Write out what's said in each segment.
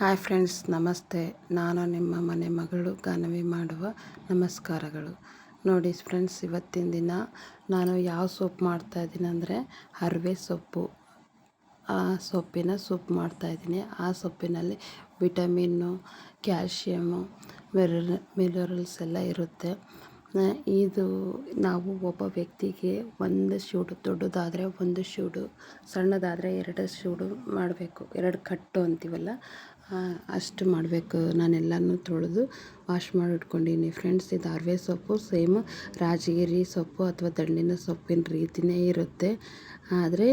Hi friends, ನಮಸ್ತೆ. ನಾನು ನಿಮ್ಮ ಮನೆ ಮಗಳು ಗಾನವಿ ಮಾಡುವ ನಮಸ್ಕಾರಗಳು. ನೋಡಿ ಫ್ರೆಂಡ್ಸ್, ಇವತ್ತಿನ ದಿನ ನಾನು ಯಾವ ಸೊಪ್ಪು ಮಾಡ್ತಾಯಿದ್ದೀನಿ ಅಂದರೆ ಹರವೆ ಸೊಪ್ಪು. ಆ ಸೊಪ್ಪಿನ ಸೂಪ್ ಮಾಡ್ತಾಯಿದ್ದೀನಿ ಆ ಸೊಪ್ಪಿನಲ್ಲಿ ವಿಟಮಿನ್ನು, ಕ್ಯಾಲ್ಶಿಯಮ್ಮು ಮಿರರ್ ಮಿನರಲ್ಸ್ ಎಲ್ಲ ಇರುತ್ತೆ. ಇದು ನಾವು ಒಬ್ಬ ವ್ಯಕ್ತಿಗೆ ಒಂದು ಶೂಡು, ದೊಡ್ಡದಾದರೆ ಒಂದು ಶೂಡು, ಸಣ್ಣದಾದರೆ ಎರಡು ಶೂಡು ಮಾಡಬೇಕು. ಎರಡು ಕಟ್ಟು ಅಂತೀವಲ್ಲ ಅಷ್ಟು ಮಾಡಬೇಕು. ನಾನೆಲ್ಲನೂ ತೊಳೆದು ವಾಶ್ ಮಾಡಿ ಇಟ್ಕೊಂಡೀನಿ ಫ್ರೆಂಡ್ಸ್ ಇದು ಅರವೆ ಸೊಪ್ಪು ಸೇಮ್ ರಾಜಗಿರಿ ಸೊಪ್ಪು ಅಥವಾ ದಂಡಿನ ಸೊಪ್ಪಿನ ರೀತಿಯೇ ಇರುತ್ತೆ. ಆದರೆ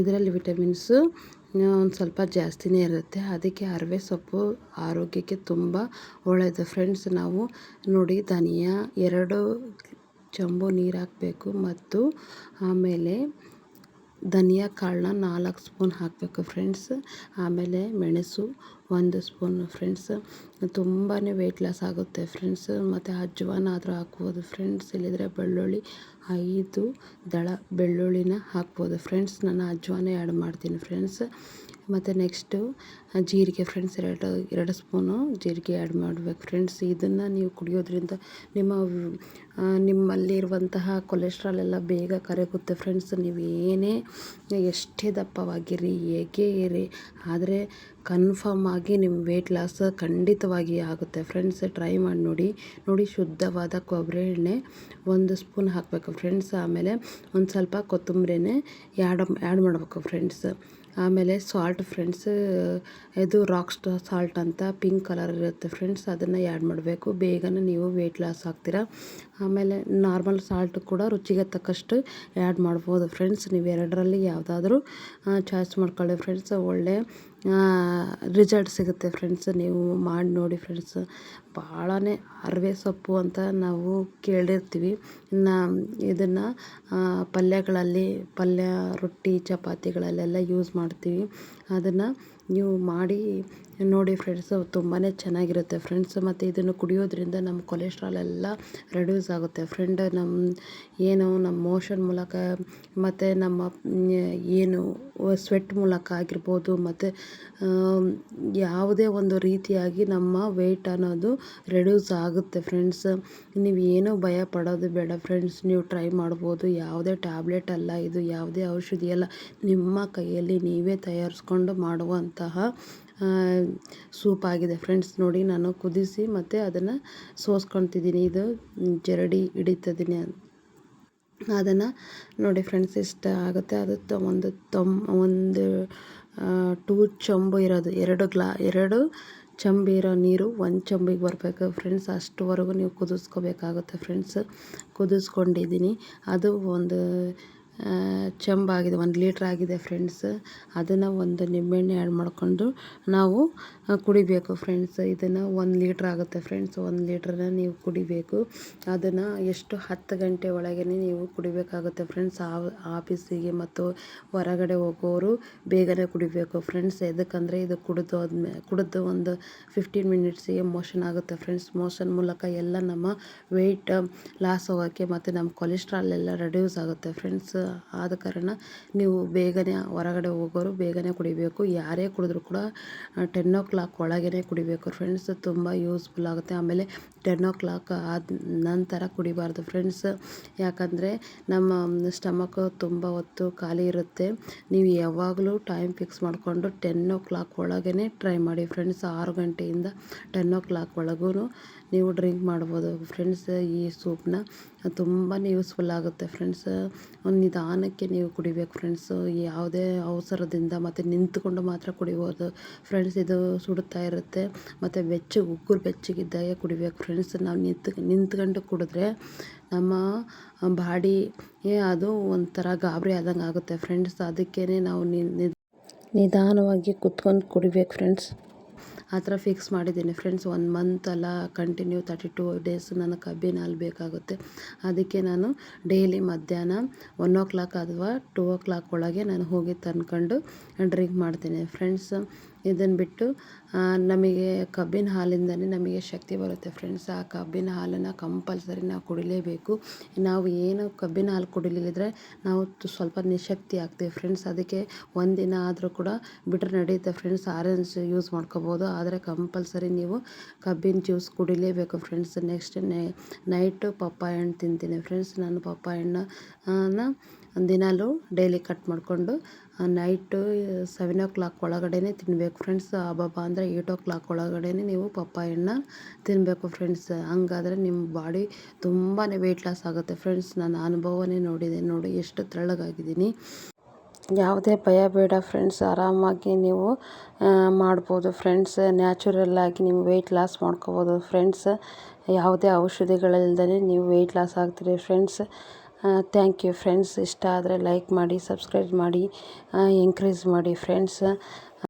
ಇದರಲ್ಲಿ ವಿಟಮಿನ್ಸು ಒಂದು ಸ್ವಲ್ಪ ಜಾಸ್ತಿನೇ ಇರುತ್ತೆ. ಅದಕ್ಕೆ ಅರವೆ ಸೊಪ್ಪು ಆರೋಗ್ಯಕ್ಕೆ ತುಂಬ ಒಳ್ಳೆಯದು ಫ್ರೆಂಡ್ಸ್ ನಾವು ನೋಡಿ ಧನಿಯಾ, ಎರಡು ಚಂಬು ನೀರು ಹಾಕಬೇಕು ಮತ್ತು ಆಮೇಲೆ ಧನಿಯಾ ಕಾಳನ್ನ ನಾಲ್ಕು ಸ್ಪೂನ್ ಹಾಕಬೇಕು. ಫ್ರೆಂಡ್ಸ್ ಆಮೇಲೆ ಮೆಣಸು ಒಂದು ಸ್ಪೂನು ಫ್ರೆಂಡ್ಸ್. ತುಂಬಾ ವೆಯ್ಟ್ ಲಾಸ್ ಆಗುತ್ತೆ ಫ್ರೆಂಡ್ಸ್. ಮತ್ತು ಅಜ್ವಾನ ಆದರೂ ಹಾಕ್ಬೋದು ಫ್ರೆಂಡ್ಸ್. ಇಲ್ಲಿದ್ರೆ ಬೆಳ್ಳುಳ್ಳಿ ಐದು ದಳ ಬೆಳ್ಳುಳ್ಳಿನ ಹಾಕ್ಬೋದು ಫ್ರೆಂಡ್ಸ್. ನಾನು ಅಜ್ವಾನ ಆ್ಯಡ್ ಮಾಡ್ತೀನಿ ಫ್ರೆಂಡ್ಸ್. ಮತ್ತು ನೆಕ್ಸ್ಟು ಜೀರಿಗೆ ಫ್ರೆಂಡ್ಸ್, ಎರಡು ಎರಡು ಸ್ಪೂನು ಜೀರಿಗೆ ಆ್ಯಡ್ ಮಾಡಬೇಕು ಫ್ರೆಂಡ್ಸ್. ಇದನ್ನು ನೀವು ಕುಡಿಯೋದ್ರಿಂದ ನಿಮ್ಮ ನಿಮ್ಮಲ್ಲಿರುವಂತಹ ಕೊಲೆಸ್ಟ್ರಾಲ್ ಎಲ್ಲ ಬೇಗ ಕರಗುತ್ತೆ ಫ್ರೆಂಡ್ಸ್. ನೀವು ಏನೇ ಎಷ್ಟೇ ದಪ್ಪವಾಗಿರಿ, ಹೇಗೆ ಇರಿ, ಆದರೆ ಕನ್ಫರ್ಮ್ ಆಗಿ ನಿಮ್ಮ ವೆಯ್ಟ್ ಲಾಸ್ ಖಂಡಿತವಾಗಿ ಆಗುತ್ತೆ. ಫ್ರೆಂಡ್ಸ್, ಟ್ರೈ ಮಾಡಿ ನೋಡಿ. ನೋಡಿ, ಶುದ್ಧವಾದ ಕೊಬ್ಬರಿ ಎಣ್ಣೆ ಒಂದು ಸ್ಪೂನ್ ಹಾಕಬೇಕು. ಫ್ರೆಂಡ್ಸ್, ಆಮೇಲೆ ಒಂದು ಸ್ವಲ್ಪ ಕೊತ್ತಂಬರಿನೇ ಆ್ಯಡ್ ಆ್ಯಡ್ ಮಾಡಬೇಕು ಫ್ರೆಂಡ್ಸ್. ಆಮೇಲೆ ಸಾಲ್ಟ್ ಫ್ರೆಂಡ್ಸ್, ಇದು ರಾಕ್ ಸಾಲ್ಟ್ ಅಂತ ಪಿಂಕ್ ಕಲರ್ ಇರುತ್ತೆ ಫ್ರೆಂಡ್ಸ್, ಅದನ್ನು ಆ್ಯಡ್ ಮಾಡಬೇಕು. ಬೇಗನೆ ನೀವು ವೆಯ್ಟ್ ಲಾಸ್ ಆಗ್ತೀರಾ? ಆಮೇಲೆ ನಾರ್ಮಲ್ ಸಾಲ್ಟ್ ಕೂಡ ರುಚಿಗೆ ತಕ್ಕಷ್ಟು ಆ್ಯಡ್ ಮಾಡ್ಬೋದು ಫ್ರೆಂಡ್ಸ್. ನೀವು ಎರಡರಲ್ಲಿ ಯಾವುದಾದ್ರೂ ಚಾಯ್ಸ್ ಮಾಡ್ಕೊಳ್ಳಿ ಫ್ರೆಂಡ್ಸ್. ಒಳ್ಳೆ ರಿಸಲ್ಟ್ ಸಿಗುತ್ತೆ ಫ್ರೆಂಡ್ಸ್ ನೀವು ಮಾಡಿ ನೋಡಿ ಫ್ರೆಂಡ್ಸ್ ಭಾಳನೇ ಅರಿವೆ ಸೊಪ್ಪು ಅಂತ ನಾವು ಕೇಳಿರ್ತೀವಿ. ಇನ್ನು ಇದನ್ನು ಪಲ್ಯಗಳಲ್ಲಿ ಪಲ್ಯ, ರೊಟ್ಟಿ, ಚಪಾತಿಗಳಲ್ಲೆಲ್ಲ ಯೂಸ್ ಮಾಡ್ತೀವಿ. ಅದನ್ನು ನೀವು ಮಾಡಿ. ನೋಡಿ ಫ್ರೆಂಡ್ಸ್ ತುಂಬಾ ಚೆನ್ನಾಗಿರುತ್ತೆ. ಫ್ರೆಂಡ್ಸ್ ಮತ್ತು ಇದನ್ನು ಕುಡಿಯೋದ್ರಿಂದ ನಮ್ಮ ಕೊಲೆಸ್ಟ್ರಾಲ್ ಎಲ್ಲ ರೆಡ್ಯೂಸ್ ಆಗುತ್ತೆ. ಫ್ರೆಂಡ್ ನಮ್ಮ ಏನು ನಮ್ಮ ಮೋಷನ್ ಮೂಲಕ ಮತ್ತು ನಮ್ಮ, ಏನು ಸ್ವೆಟ್ ಮೂಲಕ ಆಗಿರ್ಬೋದು, ಮತ್ತು ಯಾವುದೇ ಒಂದು ರೀತಿಯಾಗಿ ನಮ್ಮ ವೆಯ್ಟ್ ಅನ್ನೋದು ರೆಡ್ಯೂಸ್ ಆಗುತ್ತೆ ಫ್ರೆಂಡ್ಸ್ ನೀವು ಏನೂ ಭಯ ಪಡೋದು ಬೇಡ ಫ್ರೆಂಡ್ಸ್ ನೀವು ಟ್ರೈ ಮಾಡ್ಬೋದು. ಯಾವುದೇ ಟ್ಯಾಬ್ಲೆಟ್ ಅಲ್ಲ ಇದು, ಯಾವುದೇ ಔಷಧಿ ಅಲ್ಲ. ನಿಮ್ಮ ಕೈಯಲ್ಲಿ ನೀವೇ ತಯಾರಿಸ್ಕೊಂಡು ಮಾಡುವಂತಹ ಸೂಪ್ ಆಗಿದೆ. ಫ್ರೆಂಡ್ಸ್ ನೋಡಿ ನಾನು ಕುದಿಸಿ ಮತ್ತು ಅದನ್ನು ಸೋಸ್ಕೊತಿದ್ದೀನಿ ಇದು ಜರಡಿ ಹಿಡಿತದೀನಿ. ಅದನ್ನು ನೋಡಿ ಫ್ರೆಂಡ್ಸ್ ಇಷ್ಟ ಆಗುತ್ತೆ? ಅದು ಒಂದು ತೊಮ್, ಒಂದು ಟೂ ಚಂಬು ಇರೋದು. ಎರಡು ಗ್ಲಾ, ಎರಡು ಚಂಬಿರೋ ನೀರು ಒಂದು ಚಂಬಿಗೆ ಬರಬೇಕು. ಫ್ರೆಂಡ್ಸ್ ಅಷ್ಟುವರೆಗೂ ನೀವು ಕುದಿಸ್ಕೋಬೇಕಾಗುತ್ತೆ. ಫ್ರೆಂಡ್ಸ್ ಕುದಿಸ್ಕೊಂಡಿದ್ದೀನಿ. ಅದು ಒಂದು ಚೆಂಬಾಗಿದೆ, ಒಂದು ಲೀಟ್ರ್ ಆಗಿದೆ ಫ್ರೆಂಡ್ಸ್ ಅದನ್ನು ಒಂದು ನಿಂಬೆಹಣ್ಣು ಆ್ಯಡ್ ಮಾಡಿಕೊಂಡು ನಾವು ಕುಡಿಬೇಕು ಫ್ರೆಂಡ್ಸ್ ಇದನ್ನು ಒಂದು ಲೀಟ್ರ್ ಆಗುತ್ತೆ ಫ್ರೆಂಡ್ಸ್ ಒಂದು ಲೀಟ್ರನ್ನ ನೀವು ಕುಡಿಬೇಕು. ಅದನ್ನು ಎಷ್ಟು ಹತ್ತು ಗಂಟೆ ಒಳಗೇ ನೀವು ಕುಡಿಬೇಕಾಗುತ್ತೆ ಫ್ರೆಂಡ್ಸ್ ಆಫೀಸಿಗೆ ಮತ್ತು ಹೊರಗಡೆ ಹೋಗೋರು ಬೇಗನೆ ಕುಡಿಬೇಕು ಫ್ರೆಂಡ್ಸ್ ಎದಕ್ಕಂದರೆ ಇದು ಕುಡಿದು ಆದ್ಮೇ ಕುಡಿದು ಒಂದು ಫಿಫ್ಟೀನ್ ಮಿನಿಟ್ಸಿಗೆ ಮೋಷನ್ ಆಗುತ್ತೆ ಫ್ರೆಂಡ್ಸ್ ಮೋಷನ್ ಮೂಲಕ ಎಲ್ಲ ನಮ್ಮ ವೆಯ್ಟ್ ಲಾಸ್ ಹೋಗೋಕ್ಕೆ ಮತ್ತು ನಮ್ಮ ಕೊಲೆಸ್ಟ್ರಾಲ್ ಎಲ್ಲ ರೆಡ್ಯೂಸ್ ಆಗುತ್ತೆ ಫ್ರೆಂಡ್ಸ್ ಆದ ಕಾರಣ ನೀವು ಬೇಗನೆ ಹೊರಗಡೆ ಹೋಗೋರು ಬೇಗನೆ ಕುಡಿಬೇಕು. ಯಾರೇ ಕುಡಿದ್ರು ಕೂಡ ಟೆನ್ ಓ ಕ್ಲಾಕ್ ಒಳಗೇ ಕುಡಿಬೇಕು. ಫ್ರೆಂಡ್ಸ್ ತುಂಬ ಯೂಸ್ಫುಲ್ ಆಗುತ್ತೆ. ಆಮೇಲೆ ಟೆನ್ ಓ ಕ್ಲಾಕ್ ಆದ ನಂತರ ಕುಡಿಬಾರ್ದು ಫ್ರೆಂಡ್ಸ್ ಯಾಕಂದರೆ ನಮ್ಮ ಸ್ಟಮಕ್ ತುಂಬ ಹೊತ್ತು ಖಾಲಿ ಇರುತ್ತೆ. ನೀವು ಯಾವಾಗಲೂ ಟೈಮ್ ಫಿಕ್ಸ್ ಮಾಡಿಕೊಂಡು ಟೆನ್ ಓ ಕ್ಲಾಕ್ ಒಳಗೇ ಟ್ರೈ ಮಾಡಿ ಫ್ರೆಂಡ್ಸ್ ಆರು ಗಂಟೆಯಿಂದ ಟೆನ್ ಓ ಕ್ಲಾಕ್ ಒಳಗೂ ನೀವು ಡ್ರಿಂಕ್ ಮಾಡ್ಬೋದು ಫ್ರೆಂಡ್ಸ್ ಈ ಸೂಪ್ನ ತುಂಬಾ ಯೂಸ್ಫುಲ್ ಆಗುತ್ತೆ ಫ್ರೆಂಡ್ಸ್. ಒಂದು ನಿಧಾನಕ್ಕೆ ನೀವು ಕುಡಿಬೇಕು ಫ್ರೆಂಡ್ಸ್. ಯಾವುದೇ ಅವಸರದಿಂದ ಮತ್ತು ನಿಂತ್ಕೊಂಡು ಮಾತ್ರ ಕುಡಿಬೋದು ಫ್ರೆಂಡ್ಸ್. ಇದು ಸುಡುತ್ತಾ ಇರುತ್ತೆ. ಮತ್ತು ಬೆಚ್ಚಗೆ ಉಗುರು ಬೆಚ್ಚಗಿದ್ದಾಗ ಕುಡಿಬೇಕು ಫ್ರೆಂಡ್ಸ್. ನಾವು ನಿಂತು, ನಿಂತ್ಕೊಂಡು ಕುಡಿದ್ರೆ ನಮ್ಮ ಬಾಡಿ ಅದು ಒಂಥರ ಗಾಬರಿ ಆದಂಗೆ ಆಗುತ್ತೆ ಫ್ರೆಂಡ್ಸ್. ಅದಕ್ಕೇ ನಾವು ನಿಧಾನವಾಗಿ ಕುತ್ಕೊಂಡು ಕುಡಿಬೇಕು ಫ್ರೆಂಡ್ಸ್. ಆ ಥರ ಫಿಕ್ಸ್ ಮಾಡಿದ್ದೀನಿ. ಫ್ರೆಂಡ್ಸ್ ಒನ್ ಮಂತ್ ಅಲ್ಲ ಕಂಟಿನ್ಯೂ ತರ್ಟಿ ಟು ಡೇಸ್ ನನಗೆ ಕಬ್ಬಿನ ಹಾಲು ಬೇಕಾಗುತ್ತೆ. ಅದಕ್ಕೆ ನಾನು ಡೈಲಿ ಮಧ್ಯಾಹ್ನ ಒನ್ ಓ ಕ್ಲಾಕ್ ಅಥವಾ ಟೂ ಓ ಕ್ಲಾಕ್ ಒಳಗೆ ನಾನು ಹೋಗಿ ತಂದ್ಕೊಂಡು ಡ್ರಿಂಕ್ ಮಾಡ್ತೀನಿ. ಫ್ರೆಂಡ್ಸ್ ಇದನ್ನು ಬಿಟ್ಟು ನಮಗೆ ಕಬ್ಬಿನ ಹಾಲಿಂದಲೇ ನಮಗೆ ಶಕ್ತಿ ಬರುತ್ತೆ ಫ್ರೆಂಡ್ಸ್ ಆ ಕಬ್ಬಿನ ಹಾಲನ್ನು ಕಂಪಲ್ಸರಿ ನಾವು ಕುಡಿಲೇಬೇಕು. ನಾವು ಏನು ಕಬ್ಬಿನ ಹಾಲು ಕುಡಿಲಿಲ್ಲದ್ರೆ ನಾವು ಸ್ವಲ್ಪ ನಿಶಕ್ತಿ ಆಗ್ತೀವಿ ಫ್ರೆಂಡ್ಸ್ ಅದಕ್ಕೆ ಒಂದಿನ ಆದರೂ ಕೂಡ ಬಿಟ್ಟರೆ ನಡೆಯುತ್ತೆ ಫ್ರೆಂಡ್ಸ್ ಆರೆಂಜ್ ಯೂಸ್ ಮಾಡ್ಕೋಬೋದು. ಆದರೆ ಕಂಪಲ್ಸರಿ ನೀವು ಕಬ್ಬಿನ ಜ್ಯೂಸ್ ಕುಡಿಲೇಬೇಕು ಫ್ರೆಂಡ್ಸ್ ನೆಕ್ಸ್ಟ್ ನೈಟು ಪಪ್ಪಾಯ ಹಣ್ಣು ತಿಂತೀನಿ ಫ್ರೆಂಡ್ಸ್ ನಾನು ಪಪ್ಪಾಯ ಹಣ್ಣನ್ನ ದಿನಾಲೂ ಡೈಲಿ ಕಟ್ ಮಾಡಿಕೊಂಡು ನೈಟು ಸೆವೆನ್ ಓ ಕ್ಲಾಕ್ ಒಳಗಡೆ ತಿನ್ನಬೇಕು ಫ್ರೆಂಡ್ಸ್ ಅಬ್ಬಬ್ಬ ಅಂದರೆ ಏಯ್ಟ್ ಓ ಕ್ಲಾಕ್ ಒಳಗಡೆ ನೀವು ಪಪ್ಪಾಯಣ್ಣ ತಿನ್ನಬೇಕು ಫ್ರೆಂಡ್ಸ್ ಹಂಗಾದ್ರೆ ನಿಮ್ಮ ಬಾಡಿ ತುಂಬಾ ವೆಯ್ಟ್ ಲಾಸ್ ಆಗುತ್ತೆ ಫ್ರೆಂಡ್ಸ್ ನನ್ನ ಅನುಭವನೇ ನೋಡಿದೆ, ನೋಡಿ ಎಷ್ಟು ತೆಳ್ಳಗಾಗಿದ್ದೀನಿ. ಯಾವುದೇ ಭಯ ಬೇಡ ಫ್ರೆಂಡ್ಸ್ ಆರಾಮಾಗಿ ನೀವು ಮಾಡ್ಬೋದು ಫ್ರೆಂಡ್ಸ್ ನ್ಯಾಚುರಲ್ಲಾಗಿ ನೀವು ವೆಯ್ಟ್ ಲಾಸ್ ಮಾಡ್ಕೋಬೋದು ಫ್ರೆಂಡ್ಸ್ ಯಾವುದೇ ಔಷಧಿಗಳಿಲ್ದೇ ನೀವು ವೆಯ್ಟ್ ಲಾಸ್ ಆಗ್ತೀರಿ ಫ್ರೆಂಡ್ಸ್ ಥ್ಯಾಂಕ್ ಯು ಫ್ರೆಂಡ್ಸ್ ಇಷ್ಟ ಆದರೆ ಲೈಕ್ ಮಾಡಿ ಸಬ್ಸ್ಕ್ರೈಬ್ ಮಾಡಿ ಎನ್ಕ್ರೀಸ್ ಮಾಡಿ ಫ್ರೆಂಡ್ಸ್